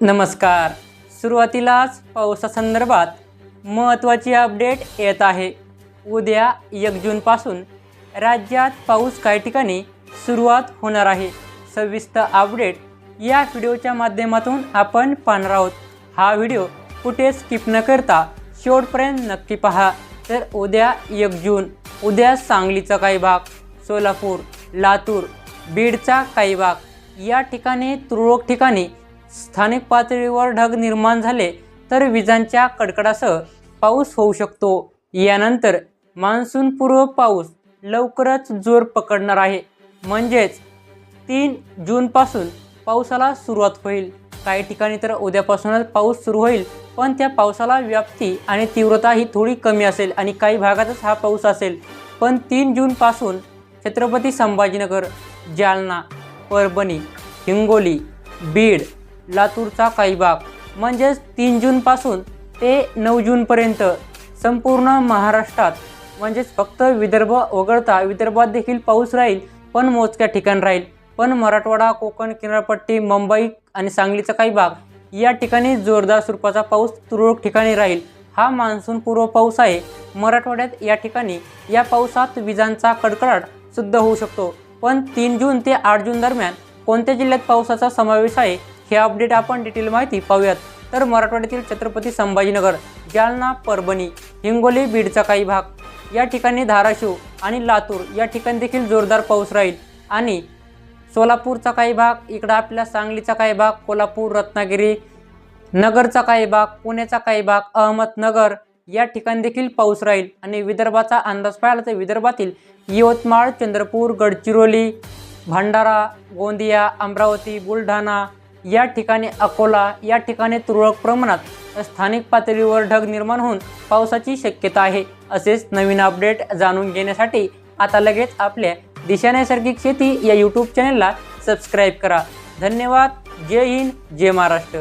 नमस्कार. सुरुवातीलाच पावसासंदर्भात महत्त्वाची अपडेट येत आहे. उद्या एक जूनपासून राज्यात पाऊस काही ठिकाणी सुरुवात होणार आहे. सविस्तर अपडेट या व्हिडिओच्या माध्यमातून आपण पाहणार आहोत. हा व्हिडिओ कुठे स्किप न करता शेवटपर्यंत नक्की पहा. तर उद्या एक जून उद्या सांगलीचा काही भाग सोलापूर लातूर बीडचा काही भाग या ठिकाणी तुरळक ठिकाणी स्थानिक पातळीवर ढग निर्माण झाले तर विजांच्या कडकडासह पाऊस होऊ शकतो. यानंतर मान्सूनपूर्व पाऊस लवकरच जोर पकडणार आहे. म्हणजेच तीन जूनपासून पावसाला सुरुवात होईल. काही ठिकाणी तर उद्यापासूनच पाऊस सुरू होईल पण त्या पावसाला व्याप्ती आणि तीव्रता ही थोडी कमी असेल आणि काही भागातच हा पाऊस असेल. पण तीन जूनपासून छत्रपती संभाजीनगर जालना परभणी हिंगोली बीड लातूरचा काही भाग. म्हणजेच तीन जूनपासून ते नऊ जूनपर्यंत संपूर्ण महाराष्ट्रात म्हणजेच फक्त विदर्भ वगळता विदर्भात देखील पाऊस राहील पण मोजक्या ठिकाण राहील. पण मराठवाडा कोकण किनारपट्टी मुंबई आणि सांगलीचा काही भाग या ठिकाणी जोरदार स्वरूपाचा पाऊस तुरळक ठिकाणी राहील. हा मान्सूनपूर्व पाऊस आहे. मराठवाड्यात या ठिकाणी या पावसात विजांचा कडकडाट सुद्धा होऊ शकतो. पण तीन जून ते आठ जून दरम्यान कोणत्या जिल्ह्यात पावसाचा समावेश आहे? हे अपडेट आपण डिटेल माहिती पाहूयात. तर मराठवाड्यातील छत्रपती संभाजीनगर जालना परभणी हिंगोली बीडचा काही भाग. या ठिकाणी धाराशिव आणि लातूर या ठिकाणी देखील जोरदार पाऊस राहील. आणि सोलापूरचा काही भाग इकडं आपल्या सांगलीचा काही भाग कोल्हापूर रत्नागिरी नगरचा काही भाग पुण्याचा काही भाग अहमदनगर या ठिकाणी देखील पाऊस राहील. आणि विदर्भाचा अंदाज पाहिला तर विदर्भातील यवतमाळ चंद्रपूर गडचिरोली भंडारा गोंदिया अमरावती बुलढाणा या ठिकाणी अकोला या ठिकाणी तुरळक प्रमाणात स्थानिक पातळीवर ढग निर्माण होऊन पावसाची शक्यता आहे. असेच नवीन अपडेट जाणून घेण्यासाठी आता लगेच आपल्या दिशा नैसर्गिक शेती या यूट्यूब चॅनलला सबस्क्राईब करा. धन्यवाद. जय हिंद. जय महाराष्ट्र.